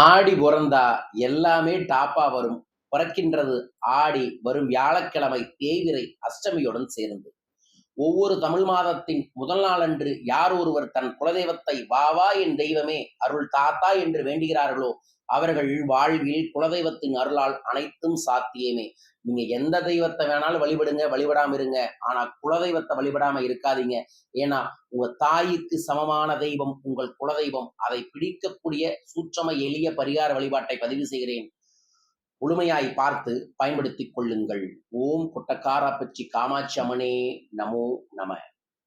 ஆடி புறந்தா எல்லாமே டாப்பா வரும். பிறக்கின்றது ஆடி வரும் வியாழக்கிழமை தேய்விரை அஷ்டமியுடன் சேர்ந்து. ஒவ்வொரு தமிழ் மாதத்தின் முதல் நாளன்று யார் ஒருவர் தன் குலதெய்வத்தை வா வா என் தெய்வமே அருள் தாத்தா என்று வேண்டுகிறார்களோ அவர்கள் வாழ்வில் குலதெய்வத்தின் அருளால் அனைத்தும் சாத்தியமே. நீங்க எந்த தெய்வத்தை வேணாலும் வழிபடுங்க வழிபடாம இருங்க. ஆனா குலதெய்வத்தை வழிபடாம இருக்காதீங்க. ஏன்னா உங்க தாய்க்கு சமமான தெய்வம் உங்கள் குலதெய்வம். அதை பிடிக்கக்கூடிய சூட்சம எளிய பரிகார வழிபாட்டை பதிவு செய்கிறேன். முழுமையாய் பார்த்து பயன்படுத்திக் கொள்ளுங்கள். ஓம் கொட்டக்காராப்பச்சி காமாட்சி அம்மனே நமோ நம.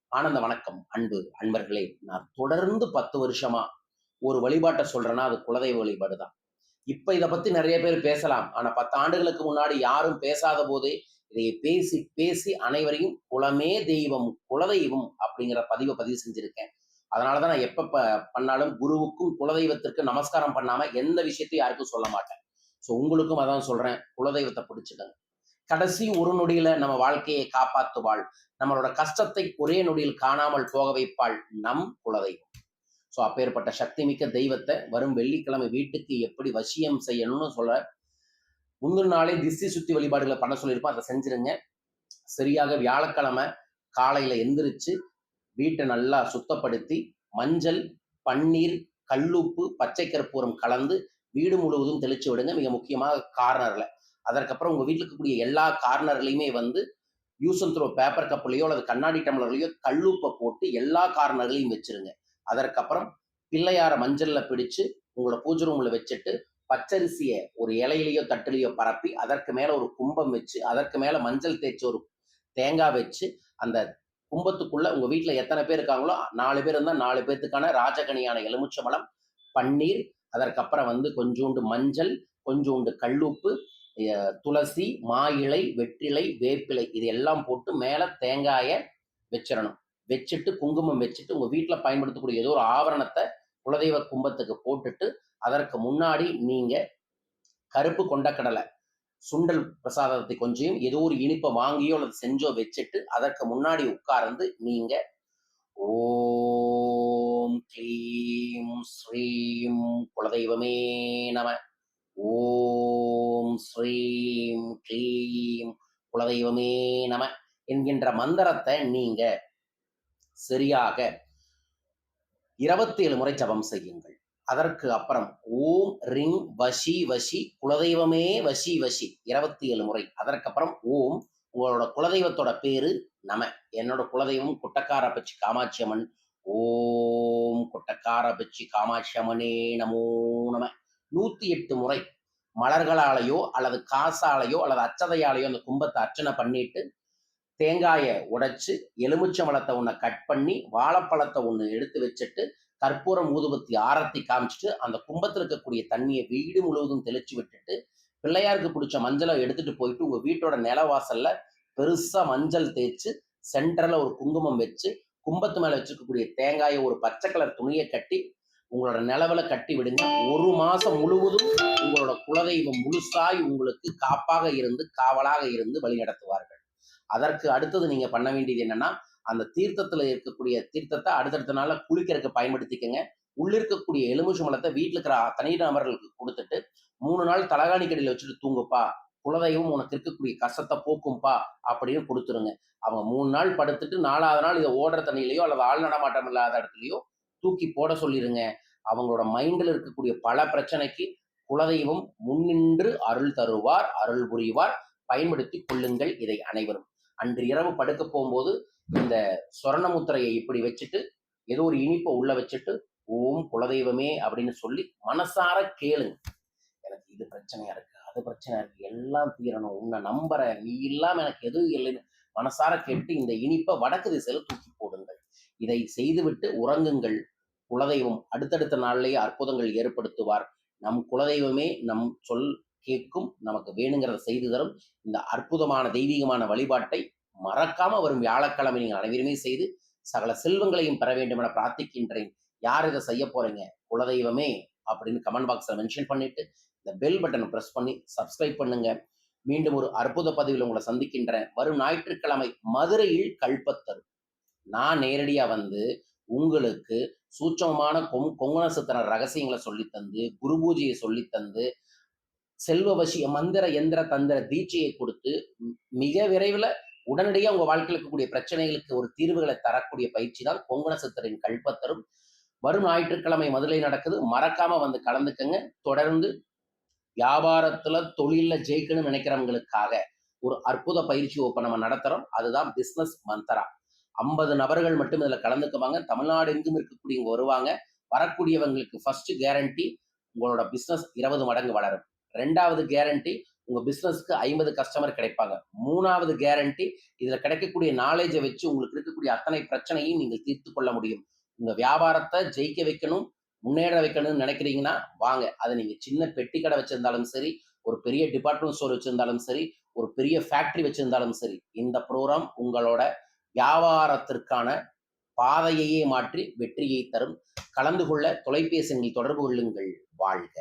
ஆனந்த வணக்கம். அன்பு அன்பர்களே நான் தொடர்ந்து பத்து வருஷமா ஒரு வழிபாட்டை சொல்றேன்னா அது குலதெய்வ வழிபாடு தான். இப்ப இதை பத்தி நிறைய பேர் பேசலாம். ஆனா பத்து ஆண்டுகளுக்கு முன்னாடி யாரும் பேசாத போதே இதை பேசி பேசி அனைவரையும் குலமே தெய்வம் குலதெய்வம் அப்படிங்கிற பதிவை பதிவு செஞ்சிருக்கேன். அதனாலதான் நான் எப்ப ப- பண்ணாலும் குருவுக்கும் குலதெய்வத்திற்கு நமஸ்காரம் பண்ணாம எந்த விஷயத்தையும் யாருக்கும் சொல்ல மாட்டேன். ஸோ உங்களுக்கும் அதான் சொல்றேன். குலதெய்வத்தை பிடிச்சிடுங்க கடைசி ஒரு நொடியில நம்ம வாழ்க்கையை காப்பாத்துவாள். நம்மளோட கஷ்டத்தை ஒரே நொடியில் காணாமல் போக வைப்பாள் நம் குலதெய்வம். ஸோ அப்பேற்பட்ட சக்தி மிக்க தெய்வத்தை வரும் வெள்ளிக்கிழமை வீட்டுக்கு எப்படி வசியம் செய்யணும்னு சொல்ற முந்தின நாளே திசை சுத்தி வழிபாடுகளை பண்ண சொல்லியிருப்போம். அதை செஞ்சிருங்க. சரியாக வியாழக்கிழமை காலையில எந்திரிச்சு வீட்டை நல்லா சுத்தப்படுத்தி மஞ்சள் பன்னீர் கல்லுப்பு பச்சை கற்பூரம் கலந்து வீடு முழுவதும் தெளிச்சு விடுங்க. மிக முக்கியமாக கார்னரில். அதற்கப்புறம் உங்கள் வீட்டில் இருக்கக்கூடிய எல்லா கார்னர்லையுமே வந்து யூஸ் அண்ட் த்ரோ பேப்பர் கப்புலையோ அல்லது கண்ணாடி டம்ளர்லையோ கல்லுப்பை போட்டு எல்லா கார்னர்லையும் வச்சிருங்க. அதற்கப்புறம் பிள்ளையார மஞ்சள்ல பிடிச்சு உங்களோட பூஜை ரூம்ல வச்சுட்டு பச்சரிசியை ஒரு இலையிலையோ தட்டுலையோ பரப்பி அதற்கு மேல ஒரு கும்பம் வச்சு அதற்கு மேல மஞ்சள் தேய்ச்சி ஒரு தேங்காய் வச்சு அந்த கும்பத்துக்குள்ள உங்க வீட்டுல எத்தனை பேர் இருக்காங்களோ நாலு பேர் இருந்தால் நாலு பேர்த்துக்கான ராஜகனியான எலுமிச்சம்பழம் பன்னீர் அதற்கப்புறம் வந்து கொஞ்சோண்டு மஞ்சள் கொஞ்சோண்டு கல்லுப்பு துளசி மா இலை வெற்றிலை வேப்பிலை இது எல்லாம் போட்டு மேலே தேங்காயை வச்சிடணும். வச்சுட்டு குங்குமம் வச்சுட்டு உங்கள் வீட்டில் பயன்படுத்தக்கூடிய ஏதோ ஒரு ஆவரணத்தை குலதெய்வ கும்பத்துக்கு போட்டுட்டு அதற்கு முன்னாடி நீங்கள் கருப்பு கொண்டக்கடலை சுண்டல் பிரசாதத்தை கொஞ்சம் ஏதோ ஒரு இனிப்பை வாங்கியோ அல்லது செஞ்சோ வச்சுட்டு அதற்கு முன்னாடி உட்கார்ந்து நீங்கள் ஓ தெய்வமே நம. ஓம் ஸ்ரீம் க்ளீம் குலதெய்வமே நம என்கின்ற மந்திரத்தை நீங்க சரியாக இருபத்தேழு முறை ஜபம் செய்யுங்கள். அதற்கு அப்புறம் ஓம் ரிங் வசி வசி குலதெய்வமே வசி வசி இருபத்தி ஏழு முறை அதற்கப்புறம் ஓம் உங்களோட குலதெய்வத்தோட பேரு நம. என்னோட குலதெய்வம் கொட்டக்காரப்பச்சி காமாட்சி அம்மன் ஓம் கொட்டக்காரப்பச்சி காமாட்சி அம்மனே நமோ நம. நூத்தி எட்டு முறை மலர்களாலேயோ அல்லது காசாலேயோ அல்லது அச்சதையாலேயோ அந்த கும்பத்தை அர்ச்சனை பண்ணிட்டு தேங்காயை உடைச்சு எலுமிச்சம்பழத்தை ஒன்று கட் பண்ணி வாழைப்பழத்தை ஒன்று எடுத்து வச்சுட்டு கற்பூரம் ஊதுபத்தி ஆரத்தி காமிச்சிட்டு அந்த கும்பத்தில் இருக்கக்கூடிய தண்ணியை வீடு முழுவதும் தெளிச்சு விட்டுட்டு பிள்ளையாருக்கு பிடிச்ச மஞ்சளை எடுத்துட்டு போயிட்டு உங்க வீட்டோட நிலவாசல்ல பெருசா மஞ்சள் தேய்ச்சு சென்டர்ல ஒரு குங்குமம் வச்சு கும்பத்து மேல வச்சிருக்கக்கூடிய தேங்காயை ஒரு பச்சை கலர் துணியை கட்டி உங்களோட நிலவுல கட்டி விடுங்க. ஒரு மாசம் முழுவதும் உங்களோட குலதெய்வம் முழுசாய் உங்களுக்கு காப்பாக இருந்து காவலாக இருந்து வழி நடத்துவார்கள். அதற்கு அடுத்தது நீங்க பண்ண வேண்டியது என்னன்னா அந்த தீர்த்தத்துல இருக்கக்கூடிய தீர்த்தத்தை அடுத்தடுத்த நாள்ல குளிக்கிறதுக்கு பயன்படுத்திக்கங்க. உள்ள இருக்கக்கூடிய எலுமிச்சை மலத்தை வீட்டுல இருக்கிற தனி நபர்களுக்கு கொடுத்துட்டு மூணு நாள் தலகாணி கடையில் வச்சுட்டு தூங்குப்பா. குலதெய்வம் உனக்கு இருக்கக்கூடிய கஷ்டத்தை போக்கும்பா அப்படின்னு கொடுத்துருங்க. அவங்க மூணு நாள் படுத்துட்டு நாலாவது நாள் இதை ஓடுற தண்ணியிலையோ அல்லது ஆள் நடமாட்டம் இல்லாத இடத்துலையோ தூக்கி போட சொல்லிடுங்க அவங்களோட மைண்டில் இருக்கக்கூடிய பல பிரச்சனைக்கு குலதெய்வம் முன்னின்று அருள் தருவார் அருள் புரிவார். பயன்படுத்தி கொள்ளுங்கள் இதை அனைவரும். அன்று இரவு படுக்க போகும்போது இந்த சொர்ணமுத்திரையை இப்படி வச்சுட்டு ஏதோ ஒரு இனிப்பை உள்ள வச்சுட்டு ஓம் குலதெய்வமே அப்படின்னு சொல்லி மனசார கேளுங்க. எனக்கு இது பிரச்சனையா இருக்கு. அது பிரச்சனை இருக்கு. எல்லாம் தீரணும். உன்னை நம்புற. நீ இல்லாம எனக்கு எதுவும் இல்லைன்னு மனசார கேட்டு இந்த இனிப்பை வடக்கு திசையில தூக்கி போடுங்கள். இதை செய்துவிட்டு உறங்குங்கள். குலதெய்வம் அடுத்தடுத்த நாள்லேயே அற்புதங்கள் ஏற்படுத்துவார். நம் குலதெய்வமே நம் சொல் கேட்கும். நமக்கு வேணுங்கிறத செய்து தரும். இந்த அற்புதமான தெய்வீகமான வழிபாட்டை மறக்காம வரும் வியாழக்கிழமை நீங்கள் அனைவருமே செய்து சகல செல்வங்களையும் பெற வேண்டும் என பிரார்த்திக்கின்றேன். யார் இதை செய்ய போறீங்க? குலதெய்வமே அப்படின்னு கமெண்ட் பாக்ஸ்ல மென்ஷன் பண்ணிட்டு இந்த பெல் பட்டனை பிரஸ் பண்ணி சப்ஸ்கிரைப் பண்ணுங்க. மீண்டும் ஒரு அற்புத பதிவில் உங்களை சந்திக்கின்றேன். வரும் ஞாயிற்றுக்கிழமை மதுரையில் கல்பத்தரு. நான் நேரடியா வந்து உங்களுக்கு சூட்சமமான கொங் கொங்குண சித்தன ரகசியங்களை சொல்லித்தந்து குரு பூஜையை சொல்லித்தந்து செல்வ வசிய மந்திர எந்திர தந்திர தீட்சையை கொடுத்து மிக விரைவில் உடனடியாக உங்க வாழ்க்கையில் இருக்கக்கூடிய பிரச்சனைகளுக்கு ஒரு தீர்வுகளை தரக்கூடிய பயிற்சி தான் கொங்கண சித்தரின் கல்பத்தரும். வரும் ஞாயிற்றுக்கிழமை மதுரை நடக்குது. மறக்காம வந்து கலந்துக்கங்க. தொடர்ந்து வியாபாரத்துல தொழில ஜெயிக்கணும்னு நினைக்கிறவங்களுக்காக ஒரு அற்புத பயிற்சி வகுப்பை நம்ம நடத்துறோம். அதுதான் பிஸ்னஸ் மந்தரா ஐம்பது நபர்கள் மட்டும் இதுல கலந்துக்குவாங்க. தமிழ்நாடு எங்கும் இருக்கக்கூடியவங்க வருவாங்க. வரக்கூடியவங்களுக்கு ஃபர்ஸ்ட் கேரண்டி உங்களோட பிஸ்னஸ் இருபது மடங்கு வளரும். ரெண்டாவது கேரண்டி உங்க பிஸ்னஸ்க்கு ஐம்பது கஸ்டமர் கிடைப்பாங்க. மூணாவது கேரண்டி இதுல கிடைக்கக்கூடிய நாலேஜை வச்சு உங்களுக்கு இருக்கக்கூடிய அத்தனை பிரச்சனையும் நீங்கள் தீர்த்து கொள்ள முடியும். உங்க வியாபாரத்தை ஜெயிக்க வைக்கணும். முன்னேற வைக்கணும்னு நினைக்கிறீங்கன்னா வாங்க. அது நீங்கள் சின்ன பெட்டி கடை வச்சிருந்தாலும் சரி ஒரு பெரிய டிபார்ட்மெண்ட் ஸ்டோர் வச்சிருந்தாலும் சரி ஒரு பெரிய ஃபேக்ட்ரி வச்சிருந்தாலும் சரி இந்த ப்ரோக்ராம் உங்களோட வியாபாரத்திற்கான பாதையையே மாற்றி வெற்றியை தரும். கலந்து கொள்ள தொலைபேசி தொடர்பு கொள்ளுங்கள். வாழ்க.